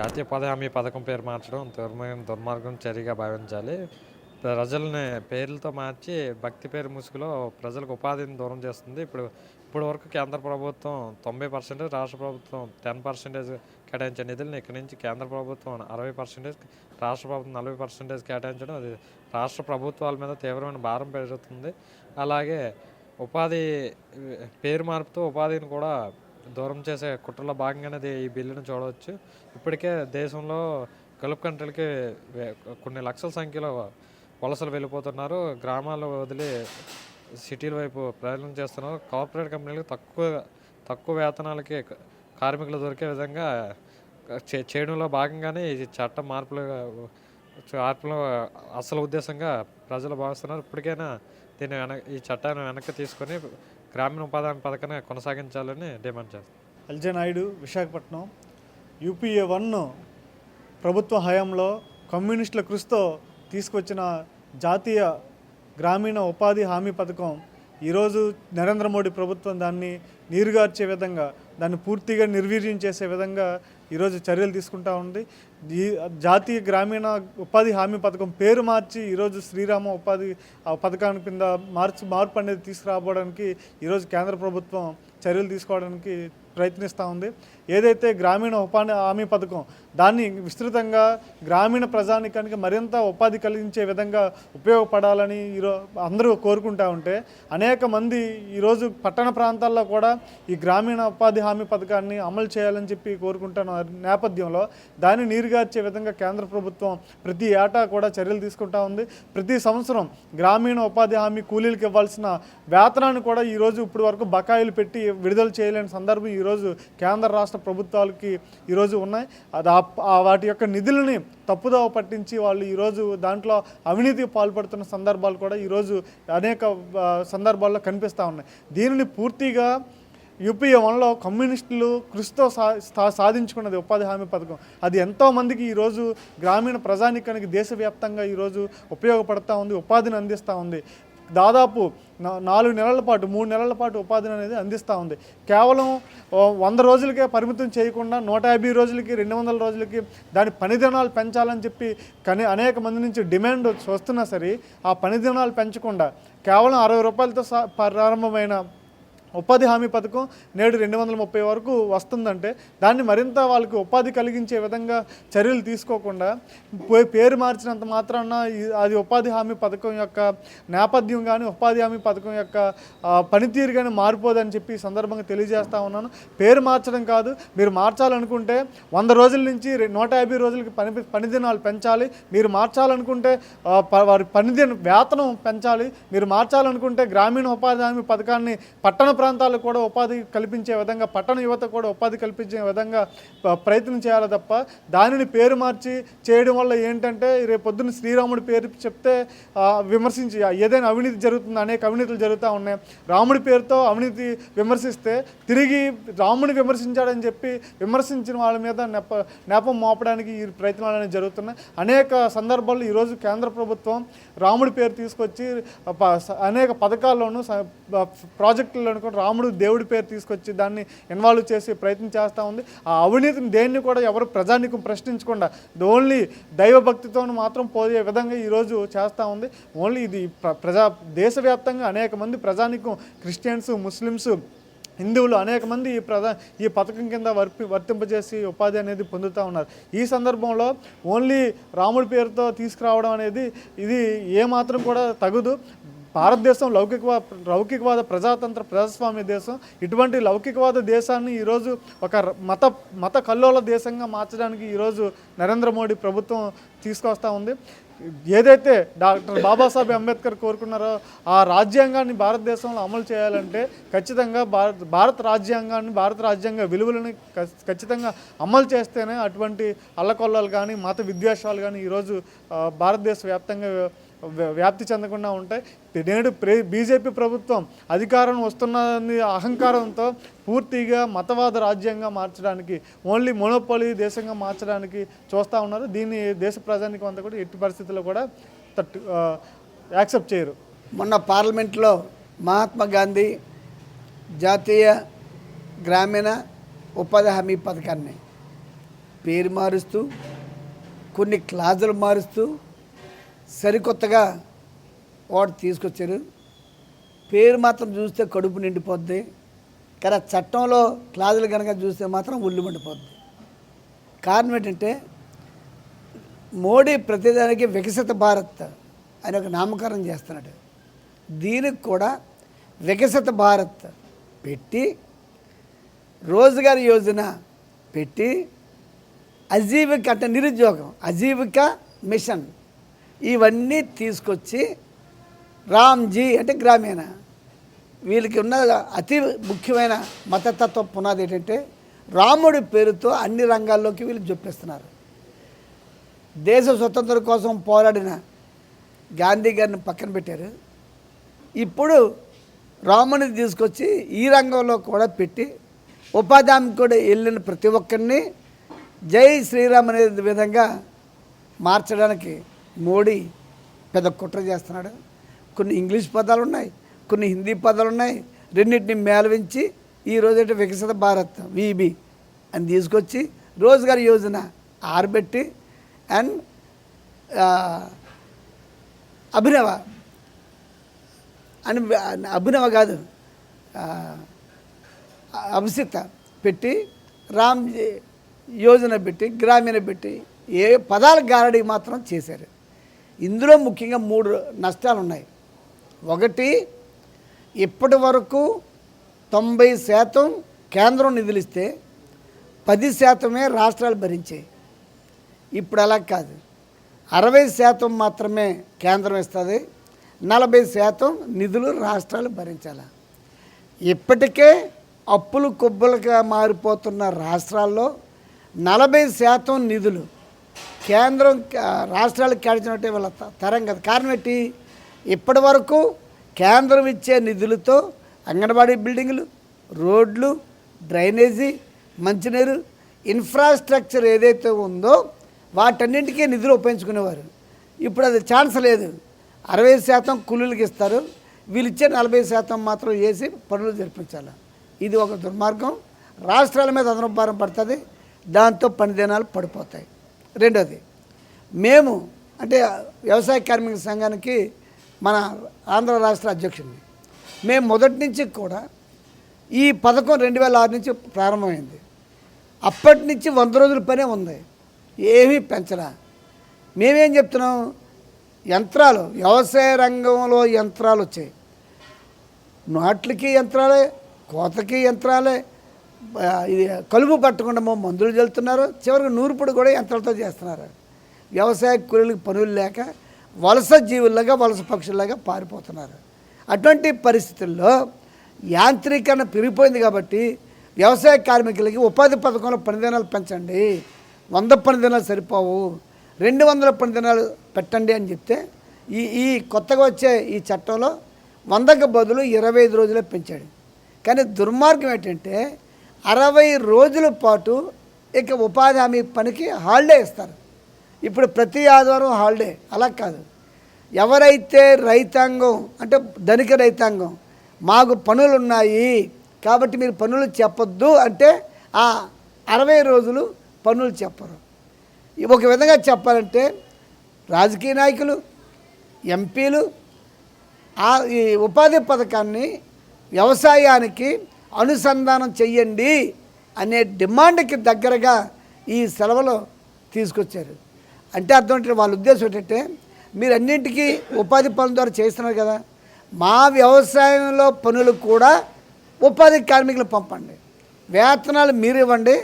జాతీయ ఉపాధి హామీ పథకం పేరు మార్చడం దుర్మార్గం దుర్మార్గం చర్యగా భావించాలి. ప్రజల్ని పేర్లతో మార్చి భక్తి పేరు ముసుగులో ప్రజలకు ఉపాధిని దూరం చేస్తుంది. ఇప్పుడు ఇప్పటి వరకు కేంద్ర ప్రభుత్వం తొంభై పర్సెంటేజ్ రాష్ట్ర ప్రభుత్వం టెన్ పర్సెంటేజ్ కేటాయించే నిధులను ఇక్కడి నుంచి కేంద్ర ప్రభుత్వం అరవై పర్సెంటేజ్ రాష్ట్ర ప్రభుత్వం నలభై పర్సెంటేజ్ కేటాయించడం అది రాష్ట్ర ప్రభుత్వాల మీద తీవ్రమైన భారం పెరుగుతుంది. అలాగే ఉపాధి పేరు మార్పుతో ఉపాధిని కూడా దూరం చేసే కుట్రలో భాగంగానే ఈ బిల్లును చూడవచ్చు. ఇప్పటికే దేశంలో గల్ఫ్ కంట్రీలకి కొన్ని లక్షల సంఖ్యలో వలసలు వెళ్ళిపోతున్నారు. గ్రామాలు వదిలి సిటీల వైపు ప్రయాణం చేస్తున్నారు. కార్పొరేట్ కంపెనీలకు తక్కువ తక్కువ వేతనాలకి కార్మికులు దొరికే విధంగా చే- చేయడంలో భాగంగానే ఈ చట్ట మార్పులు మార్పులు అసలు ఉద్దేశంగా ప్రజలు భావిస్తున్నారు. ఇప్పటికైనా దీన్ని వెన ఈ చట్టాన్ని వెనక్కి తీసుకొని గ్రామీణ ఉపాధి పథకాన్ని కొనసాగించాలని డిమాండ్ చేస్తాం L J Naidu Visakhapatnam UPA one ప్రభుత్వ హయాంలో కమ్యూనిస్టుల కృషితో తీసుకొచ్చిన జాతీయ గ్రామీణ ఉపాధి హామీ పథకం ఈరోజు నరేంద్ర మోడీ ప్రభుత్వం దాన్ని నీరుగార్చే విధంగా దాన్ని పూర్తిగా నిర్వీర్యం చేసే విధంగా ఈరోజు చర్యలు తీసుకుంటా ఉంది. ఈ జాతీయ గ్రామీణ ఉపాధి హామీ పథకం పేరు మార్చి ఈరోజు శ్రీరామ ఉపాధి పథకాన్ని కింద మార్చి మార్పు అనేది తీసుకురావడానికి ఈరోజు కేంద్ర ప్రభుత్వం చర్యలు తీసుకోవడానికి ప్రయత్నిస్తూ ఉంది. ఏదైతే గ్రామీణ ఉపాధి హామీ పథకం దాన్ని విస్తృతంగా గ్రామీణ ప్రజానికానికి మరింత ఉపాధి కలిగించే విధంగా ఉపయోగపడాలని ఈరో అందరూ కోరుకుంటా ఉంటే అనేక మంది ఈరోజు పట్టణ ప్రాంతాల్లో కూడా ఈ గ్రామీణ ఉపాధి హామీ పథకాన్ని అమలు చేయాలని చెప్పి కోరుకుంటున్న నేపథ్యంలో దాన్ని నీరుగార్చే విధంగా కేంద్ర ప్రభుత్వం ప్రతి ఏటా కూడా చర్యలు తీసుకుంటా ఉంది. ప్రతి సంవత్సరం గ్రామీణ ఉపాధి హామీ కూలీలకు ఇవ్వాల్సిన వేతనాన్ని కూడా ఈరోజు ఇప్పటి వరకు బకాయిలు పెట్టి విడుదల చేయలేని సందర్భం ఈరోజు కేంద్ర రాష్ట్ర ప్రభుత్వాలకి ఈరోజు ఉన్నాయి. అది ఆ- వాటి యొక్క నిధులని తప్పుదోవ పట్టించి వాళ్ళు ఈరోజు దాంట్లో అవినీతికి పాల్పడుతున్న సందర్భాలు కూడా ఈరోజు అనేక సందర్భాల్లో కనిపిస్తూ ఉన్నాయి. దీనిని పూర్తిగా యూపీఏ వన్లో కమ్యూనిస్టులు కృషితో సా సా- సాధించుకున్నది ఉపాధి హామీ పథకం. అది ఎంతోమందికి ఈరోజు గ్రామీణ ప్రజానికానికి దేశవ్యాప్తంగా ఈరోజు ఉపయోగపడతా ఉంది ఉపాధిని అందిస్తూ ఉంది. దాదాపు నాలుగు నెలల పాటు మూడు నెలల పాటు ఉపాధిని అనేది అందిస్తూ ఉంది. కేవలం వంద రోజులకే పరిమితం చేయకుండా నూట యాభై రోజులకి రెండు వందల రోజులకి దాని పని దినాలు పెంచాలని చెప్పి కని అనేక మంది నుంచి డిమాండ్ వస్తున్నా సరే ఆ పని దినాలు పెంచకుండా కేవలం అరవై రూపాయలతో ప్రారంభమైన ఉపాధి హామీ పథకం నేడు రెండు వందల ముప్పై వరకు వస్తుందంటే దాన్ని మరింత వాళ్ళకి ఉపాధి కలిగించే విధంగా చర్యలు తీసుకోకుండా పేరు మార్చినంత మాత్రాన అది ఉపాధి హామీ పథకం యొక్క నేపథ్యం కానీ ఉపాధి హామీ పథకం యొక్క పనితీరు కానీ మారిపోదని చెప్పి సందర్భంగా తెలియజేస్తా ఉన్నాను. పేరు మార్చడం కాదు మీరు మార్చాలనుకుంటే వంద రోజుల నుంచి నూట యాభై రోజులకి పని పనిదినాలు పెంచాలి. మీరు మార్చాలనుకుంటే ప- వారి పనిదిన వేతనం పెంచాలి. మీరు మార్చాలనుకుంటే గ్రామీణ ఉపాధి హామీ పథకాన్ని పట్టణ ప్రాంతాలకు కూడా ఉపాధి కల్పించే విధంగా పట్టణ యువత కూడా ఉపాధి కల్పించే విధంగా ప్రయత్నం చేయాలి తప్ప దానిని పేరు మార్చి చేయడం వల్ల ఏంటంటే రేపు పొద్దున్న శ్రీరాముడి పేరు చెప్తే విమర్శించి ఏదైనా అవినీతి జరుగుతుంది అనేక అవినీతులు జరుగుతూ ఉన్నాయి. రాముడి పేరుతో అవినీతి విమర్శిస్తే తిరిగి రాముని విమర్శించాడని చెప్పి విమర్శించిన వాళ్ళ మీద నెప నేపం మోపడానికి ఈ ప్రయత్నాలు అనేవి జరుగుతున్నాయి. అనేక సందర్భాల్లో ఈరోజు కేంద్ర ప్రభుత్వం రాముడి పేరు తీసుకొచ్చి ప- అనేక పథకాల్లోనూ స- ప్రాజెక్టుల్లోనూ కూడా రాముడు దేవుడి పేరు తీసుకొచ్చి దాన్ని ఇన్వాల్వ్ చేసే ప్రయత్నం చేస్తూ ఉంది. ఆ అవినీతిని దేన్ని కూడా ఎవరు ప్రజానికం ప్రశ్నించకుండా ఓన్లీ దైవభక్తితో మాత్రం పోయే విధంగా ఈరోజు చేస్తూ ఉంది. ఓన్లీ ఇది ప్ర- ప్రజా దేశవ్యాప్తంగా అనేక మంది ప్రజానికం క్రిస్టియన్స్ ముస్లిమ్స్ హిందువులు అనేక మంది ఈ ప్రధా ఈ పథకం కింద వర్పి వర్తింపజేసి ఉపాధి అనేది పొందుతూ ఉన్నారు. ఈ సందర్భంలో ఓన్లీ రాముడి పేరుతో తీసుకురావడం అనేది ఇది ఏమాత్రం కూడా తగదు. భారతదేశం లౌకికవా లౌకికవాద ప్రజాతంత్ర ప్రజాస్వామ్య దేశం. ఇటువంటి లౌకికవాద దేశాన్ని ఈరోజు ఒక మత మత కల్లోల దేశంగా మార్చడానికి ఈరోజు నరేంద్ర మోడీ ప్రభుత్వం తీసుకొస్తా ఉంది. ఏదైతే డాక్టర్ బాబాసాహెబ్ అంబేద్కర్ కోరుకున్నారో ఆ రాజ్యాంగాన్ని భారతదేశంలో అమలు చేయాలంటే ఖచ్చితంగా భారత భారత రాజ్యాంగాన్ని భారత రాజ్యాంగ విలువలను ఖచ్చితంగా అమలు చేస్తేనే అటువంటి అల్లకొల్లలు కానీ మత విద్వేషాలు కానీ ఈరోజు భారతదేశ వ్యాప్తంగా వ్యాప్తి చెందకుండా ఉంటాయి. నేడు ప్రే బీజేపీ ప్రభుత్వం అధికారం వస్తున్నది అహంకారంతో పూర్తిగా మతవాద రాజ్యంగా మార్చడానికి ఓన్లీ మొనోపోలీ దేశంగా మార్చడానికి చూస్తూ ఉన్నారు. దీన్ని దేశ ప్రజానికి అంతా కూడా ఎట్టి పరిస్థితుల్లో కూడా తట్టు యాక్సెప్ట్ చేయరు. మొన్న పార్లమెంట్లో మహాత్మా గాంధీ జాతీయ గ్రామీణ ఉపాధి హామీ పథకాన్ని పేరు మారుస్తూ కొన్ని క్లాజులు మారుస్తూ సరికొత్తగా వాడు తీసుకొచ్చారు. పేరు మాత్రం చూస్తే కడుపు నిండిపోద్ది. కానీ ఆ చట్టంలో క్లాజులు కనుక చూస్తే మాత్రం ఉల్లు మండిపోద్ది. కారణం ఏంటంటే మోడీ ప్రతిదానికి వికసిత భారత్ అని ఒక నామకరణం చేస్తున్నాడు. దీనికి కూడా వికసిత భారత్ పెట్టి రోజ్గార్ యోజన పెట్టి అజీవిక అంటే నిరుద్యోగం అజీవిక మిషన్ ఇవన్నీ తీసుకొచ్చి రామ్జీ అంటే గ్రామీణ. వీళ్ళకి ఉన్న అతి ముఖ్యమైన మతతత్వ పునాది ఏంటంటే రాముడి పేరుతో అన్ని రంగాల్లోకి వీళ్ళు చూపిస్తున్నారు దేశ స్వతంత్రం కోసం పోరాడిన గాంధీ గారిని పక్కన పెట్టారు. ఇప్పుడు రాముని తీసుకొచ్చి ఈ రంగంలో కూడా పెట్టి ఉపాధి కూడా వెళ్ళిన ప్రతి ఒక్కరిని జై శ్రీరామ్ అనే విధంగా మార్చడానికి మోడీ పెద్ద కుట్ర చేస్తున్నాడు. కొన్ని ఇంగ్లీష్ పదాలు ఉన్నాయి కొన్ని హిందీ పదాలు ఉన్నాయి రెండింటిని మేలవించి ఈ రోజైతే వికసిత భారత్ విబి అని తీసుకొచ్చి రోజ్గార్ యోజన ఆరబెట్టి అండ్ అభినవ అని అభినవ కాదు అభిసిత పెట్టి రామ్ యోజన పెట్టి గ్రామీణ పెట్టి ఏ పదాల గారడీ మాత్రం చేశారు. ఇందులో ముఖ్యంగా మూడు నష్టాలు ఉన్నాయి ఒకటి ఇప్పటి వరకు తొంభై శాతం కేంద్రం నిధులిస్తే పది శాతమే రాష్ట్రాలు భరించాయి ఇప్పుడు అలా కాదు. అరవై శాతం మాత్రమే కేంద్రం ఇస్తుంది నలభై శాతం నిధులు రాష్ట్రాలు భరించాలి? ఇప్పటికే అప్పులు కొబ్బలుగా మారిపోతున్న రాష్ట్రాల్లో నలభై శాతం నిధులు కేంద్రం రాష్ట్రాలకు కేటాయించినట్టే వాళ్ళ త- తరం కదా. కారణం ఏంటి? ఇప్పటి వరకు కేంద్రం ఇచ్చే నిధులతో అంగన్వాడీ బిల్డింగులు రోడ్లు డ్రైనేజీ మంచినీరు ఇన్ఫ్రాస్ట్రక్చర్ ఏదైతే ఉందో వాటన్నింటికీ నిధులు ఉపయోగించుకునేవారు. ఇప్పుడు అది ఛాన్స్ లేదు. అరవై శాతం కూలీలకు ఇస్తారు. వీళ్ళు ఇచ్చే నలభై శాతం మాత్రం వేసి పనులు జరిపించాలి. ఇది ఒక దుర్మార్గం. రాష్ట్రాల మీద అదనపు భారం పడుతుంది. దాంతో పనిదినాలు పడిపోతాయి. రెండోది మేము అంటే వ్యవసాయ కార్మిక సంఘానికి మన ఆంధ్ర రాష్ట్ర అధ్యక్షుడిని. మేము మొదటి నుంచి కూడా ఈ పథకం రెండు వేల ఆరు నుంచి ప్రారంభమైంది. అప్పటి నుంచి వంద రోజుల పనే ఉంది. ఏమీ పెంచరా. మేమేం చెప్తున్నాం? యంత్రాలు వ్యవసాయ రంగంలో యంత్రాలు వచ్చాయి. నాట్లకి యంత్రాలే కోతకి యంత్రాలే ఇది కలుపు పట్టకుండా మందులు చల్లుతున్నారు చివరికి నూర్పుడు కూడా యంత్రాలతో చేస్తున్నారు. వ్యవసాయ కూలీలకు పనులు లేక వలస జీవుల్లాగా వలస పక్షుల్లాగా పారిపోతున్నారు. అటువంటి పరిస్థితుల్లో యాంత్రీకరణ పెరిగిపోయింది కాబట్టి వ్యవసాయ కార్మికులకి ఉపాధి పథకంలో పనిదినాలు పెంచండి. వంద పనిదినాలు సరిపోవు. రెండు వందల పనిదినాలు పెట్టండి అని చెప్తే ఈ ఈ కొత్తగా వచ్చే ఈ చట్టంలో వందకు బదులు ఇరవై ఐదు రోజులే పెంచాడు. కానీ దుర్మార్గం ఏంటంటే అరవై రోజుల పాటు ఇక ఉపాధి హామీ పనికి హాలిడే ఇస్తారు. ఇప్పుడు ప్రతి ఆదివారం హాలిడే. అలా కాదు. ఎవరైతే రైతాంగం అంటే ధనిక రైతాంగం మాకు పనులు ఉన్నాయి కాబట్టి మీరు పనులు చెప్పొద్దు అంటే ఆ అరవై రోజులు పనులు చెప్పరు. ఒక విధంగా చెప్పాలంటే రాజకీయ నాయకులు ఎంపీలు ఆ ఈ ఉపాధి పథకాన్ని వ్యవసాయానికి అనుసంధానం చెయ్యండి అనే డిమాండ్కి దగ్గరగా ఈ సెలవులు తీసుకొచ్చారు. అంటే అర్థం ఏంటంటే వాళ్ళ ఉద్దేశం ఏంటంటే మీరు అన్నింటికీ ఉపాధి పనుల ద్వారా చేస్తున్నారు కదా మా వ్యవసాయంలో పనులు కూడా ఉపాధి కార్మికులు పంపండి. వేతనాలు మీరు ఇవ్వండి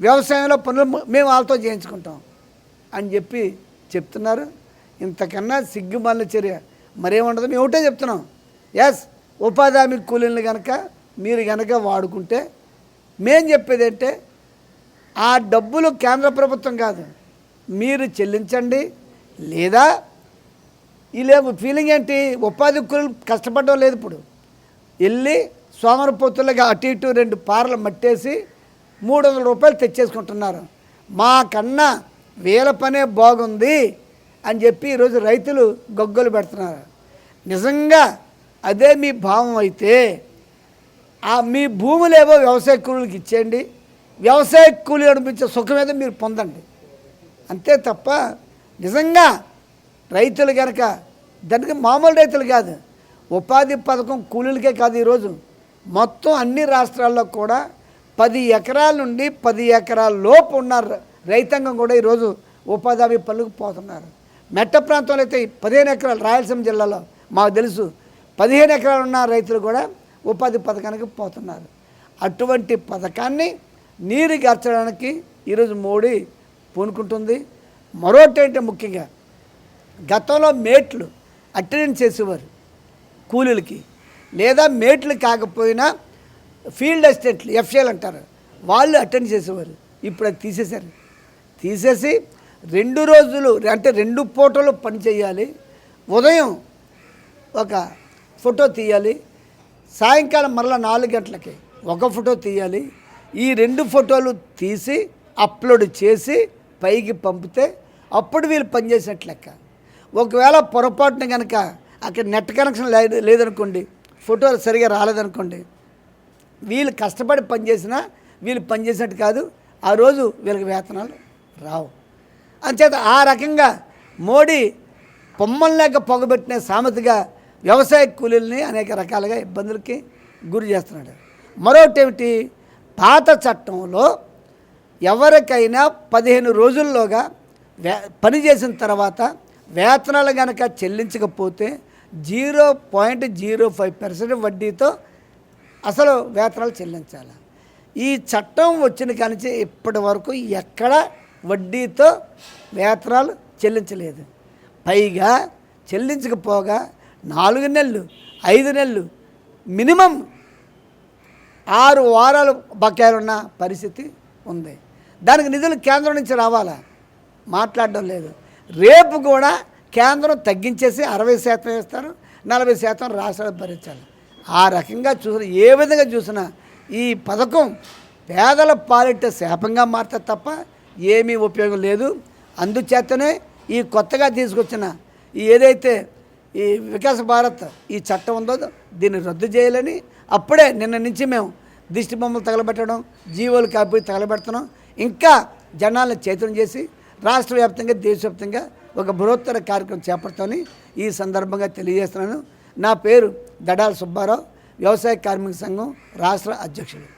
వ్యవసాయంలో పనులు మేము వాళ్ళతో చేయించుకుంటాం అని చెప్పి చెప్తున్నారు. ఇంతకన్నా సిగ్గుమల్ల చర్య మరేముండదు మేము ఒకటే చెప్తున్నాం. ఎస్ ఉపాధి హామీ కూలీలను కనుక మీరు కనుక వాడుకుంటే మేం చెప్పేది ఏంటంటే ఆ డబ్బులు కేంద్ర ప్రభుత్వం కాదు. మీరు చెల్లించండి లేదా ఇలా ఫీలింగ్ ఏంటి? ఉపాధి కూలీలు కష్టపడడం లేదు ఇప్పుడు. వెళ్ళి సోమరపోతులుగా అటు ఇటు రెండు పారలు మట్టేసి మూడు వందల రూపాయలు తెచ్చేసుకుంటున్నారు. మాకన్నా వేల పనే బాగుంది అని చెప్పి ఈరోజు రైతులు గొగ్గలు పెడుతున్నారు. నిజంగా అదే మీ భావం అయితే మీ భూములేవో వ్యవసాయ కూలీలకు ఇచ్చేయండి. వ్యవసాయ కూలీ అనిపించే సుఖం ఏదో మీరు పొందండి. అంతే తప్ప నిజంగా రైతులు కనుక దానికి మామూలు రైతులు కాదు ఉపాధి పథకం కూలీలకే కాదు ఈరోజు. మొత్తం అన్ని రాష్ట్రాల్లో కూడా పది ఎకరాల నుండి పది ఎకరాల లోపు ఉన్న రైతాంగం కూడా ఈరోజు ఉపాధి హామీ పనులకు పోతున్నారు. మెట్ట ప్రాంతంలో అయితే పదిహేను ఎకరాలు రాయలసీమ జిల్లాలో మాకు తెలుసు. పదిహేను ఎకరాలు ఉన్న రైతులు కూడా ఉపాధి పథకానికి పోతున్నారు. అటువంటి పథకాన్ని నీరు గర్చడానికి ఈరోజు మోడీ పూనుకుంటుంది. మరొకటి ముఖ్యంగా గతంలో మేట్లు అటెండ్ చేసేవారు కూలీలకి లేదా మేట్లు కాకపోయినా ఫీల్డ్ అసిస్టెంట్లు ఎఫ్ఏలు అంటారు వాళ్ళు అటెండ్ చేసేవారు. ఇప్పుడు అది తీసేశారు. తీసేసి రెండు రోజులు అంటే రెండు పూటలు పని చేయాలి. ఉదయం ఒక ఫోటో తీయాలి. సాయంకాలం మరలా నాలుగు గంటలకి ఒక ఫోటో తీయాలి. ఈ రెండు ఫోటోలు తీసి అప్లోడ్ చేసి పైకి పంపితే అప్పుడు వీళ్ళు పనిచేసినట్లు లెక్క. ఒకవేళ పొరపాటున కనుక అక్కడ నెట్ కనెక్షన్ లేదనుకోండి ఫోటోలు సరిగా రాలేదనుకోండి వీళ్ళు కష్టపడి పనిచేసినా వీళ్ళు పనిచేసినట్టు కాదు ఆ రోజు వీళ్ళకి వేతనాలు రావు. అంచేత ఆ రకంగా మోడీ పొమ్మల్లాగా పొగబెట్టిన సామెతగా వ్యవసాయ కూలీల్ని అనేక రకాలుగా ఇబ్బందులకి గురి చేస్తున్నాడు. మరొకటి ఏమిటి పాత చట్టంలో ఎవరికైనా పదిహేను రోజుల్లోగా వే పని చేసిన తర్వాత వేతనాలు కనుక చెల్లించకపోతే zero point zero five percent వడ్డీతో అసలు వేతనాలు చెల్లించాలి. ఈ చట్టం వచ్చిన కానించి ఇప్పటి వరకు ఎక్కడ వడ్డీతో వేతనాలు చెల్లించలేదు. పైగా చెల్లించకపోగా నాలుగు నెలలు ఐదు నెలలు మినిమం ఆరు వారాలు బకాయిలున్న పరిస్థితి ఉంది. దానికి నిధులు కేంద్రం నుంచి రావాలా? మాట్లాడడం లేదు. రేపు కూడా కేంద్రం తగ్గించేసి అరవై శాతం వేస్తారు నలభై శాతం రాష్ట్రాలు భరించాలి. ఆ రకంగా చూసిన ఏ విధంగా చూసినా ఈ పథకం పేదల పాలిట శాపంగా మారితే తప్ప ఏమీ ఉపయోగం లేదు. అందుచేతనే ఈ కొత్తగా తీసుకొచ్చిన ఏదైతే ఈ వికాస భారత్ ఈ చట్టం ఉందో దీన్ని రద్దు చేయాలని అప్పుడే నిన్న నుంచి మేము దిష్టి బొమ్మలు తగలబెట్టడం జీవోలు కాపీ తగలబెడుతున్నాం. ఇంకా జనాలను చైతన్యం చేసి రాష్ట్ర వ్యాప్తంగా దేశవ్యాప్తంగా ఒక బృహత్తర కార్యక్రమం చేపడతామని ఈ సందర్భంగా తెలియజేస్తున్నాను. నా పేరు దడాల సుబ్బారావు వ్యవసాయ కార్మిక సంఘం రాష్ట్ర అధ్యక్షుడు